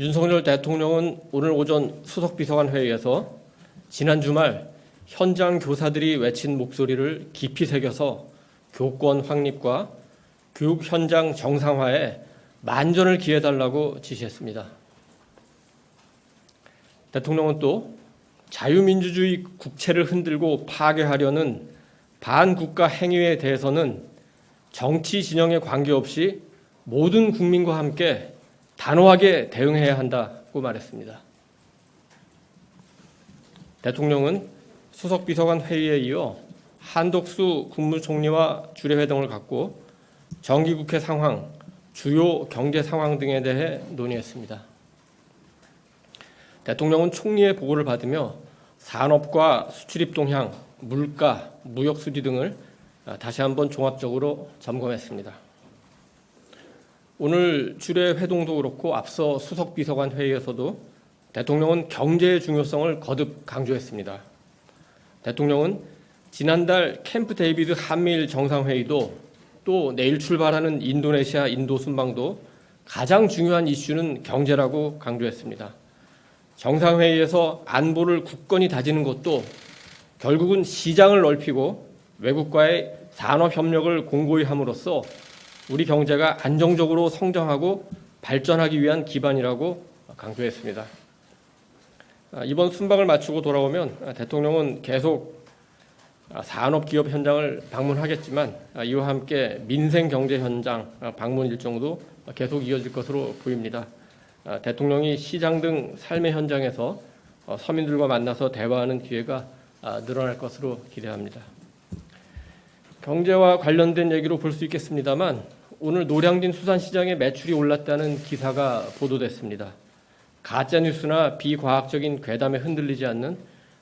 윤석열 대통령은 오늘 오전 수석 비서관 회의에서 지난 주말 현장 교사들이 외친 목소리를 깊이 새겨서 교권 확립과 교육 현장 정상화에 만전을 기해달라고 지시했습니다. 대통령은 또 자유민주주의 국채를 흔들고 파괴하려는 반국가 행위에 대해서는 정치 진영에 관계없이 모든 국민과 함께 단호하게 대응해야 한다고 말했습니다. 대통령은 수석 비서관 회의에 이어 한덕수 국무총리와 주례회동을 갖고 정기국회 상황, 주요 경제 상황 등에 대해 논의했습니다. 대통령은 총리의 보고를 받으며 산업과 수출입 동향, 물가, 무역 수지 등을 다시 한번 종합적으로 점검했습니다. 오늘 주례 회동도 그렇고 앞서 수석 비서관 회의에서도 대통령은 경제의 중요성을 거듭 강조했습니다. 대통령은 지난달 캠프 데이비드 한미일 정상회의도 또 내일 출발하는 인도네시아 인도 순방도 가장 중요한 이슈는 경제라고 강조했습니다. 정상회의에서 안보를 굳건히 다지는 것도 결국은 시장을 넓히고 외국과의 산업 협력을 공고히 함으로써 우리 경제가 안정적으로 성장하고 발전하기 위한 기반이라고 강조했습니다. 아, 이번 순방을 마치고 돌아오면 대통령은 계속 산업 기업 현장을 방문하겠지만 아, 이와 함께 민생 경제 현장 방문 일정도 계속 이어질 것으로 보입니다. 아, 대통령이 시장 등 삶의 현장에서 어, 서민들과 만나서 대화하는 기회가 늘어날 것으로 기대합니다. 경제와 관련된 얘기로 볼 수 있겠습니다만 오늘 노량진 수산시장의 매출이 올랐다는 기사가 보도됐습니다. 가짜 뉴스나 비과학적인 괴담에 흔들리지 않는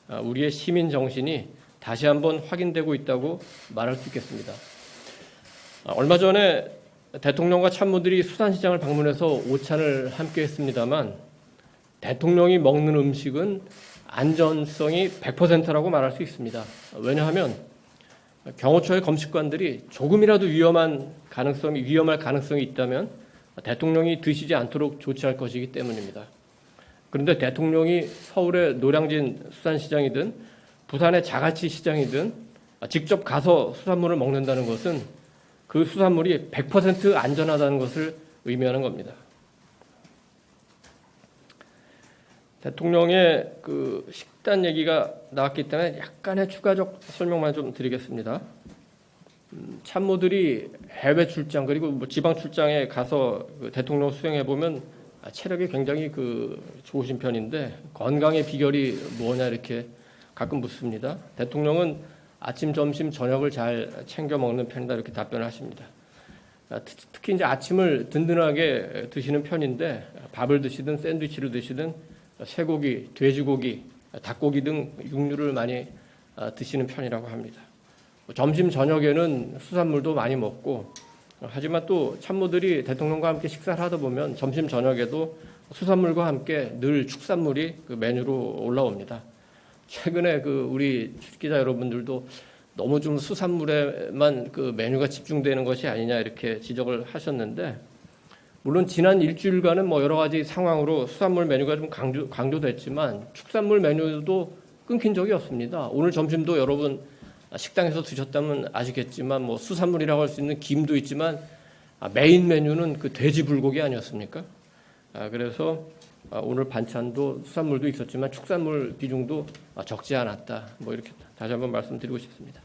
아, 우리의 시민 정신이 다시 한번 확인되고 있다고 말할 수 있겠습니다. 아, 얼마 전에 대통령과 참모들이 수산시장을 방문해서 오찬을 함께 했습니다만 대통령이 먹는 음식은 안전성이 100%라고 말할 수 있습니다. 왜냐하면 경호처의 검식관들이 조금이라도 위험한 가능성이 위험할 가능성이 있다면 대통령이 드시지 않도록 조치할 것이기 때문입니다. 그런데 대통령이 서울의 노량진 수산시장이든 부산의 자갈치 시장이든 직접 가서 수산물을 먹는다는 것은 그 수산물이 100% 안전하다는 것을 의미하는 겁니다. 대통령의 그 식단 얘기가 나왔기 때문에 약간의 추가적 설명만 좀 드리겠습니다. 음, 참모들이 해외 출장 그리고 뭐 지방 출장에 가서 그 대통령 수행해 보면 체력이 굉장히 그 좋으신 편인데 건강의 비결이 뭐냐 이렇게 가끔 묻습니다. 대통령은 아침, 점심, 저녁을 잘 챙겨 먹는 편이다 이렇게 답변을 하십니다. 아, 특히 이제 아침을 든든하게 드시는 편인데 밥을 드시든 샌드위치를 드시든 쇠고기, 돼지고기, 닭고기 등 육류를 많이 아, 드시는 편이라고 합니다. 점심 저녁에는 수산물도 많이 먹고 하지만 또 참모들이 대통령과 함께 식사를 하다 보면 점심 저녁에도 수산물과 함께 늘 축산물이 그 메뉴로 올라옵니다. 최근에 그 우리 기자 여러분들도 너무 좀 수산물에만 그 메뉴가 집중되는 것이 아니냐 이렇게 지적을 하셨는데 물론 지난 일주일간은 뭐 여러 가지 상황으로 수산물 메뉴가 좀 강조, 강조됐지만 축산물 메뉴도 끊긴 적이 없습니다. 오늘 점심도 여러분 식당에서 드셨다면 아시겠지만 뭐 수산물이라고 할 수 있는 김도 있지만 아, 메인 메뉴는 그 돼지 불고기 아니었습니까? 아, 그래서 아, 오늘 반찬도 수산물도 있었지만 축산물 비중도 적지 않았다. 뭐 이렇게 다시 한번 말씀드리고 싶습니다.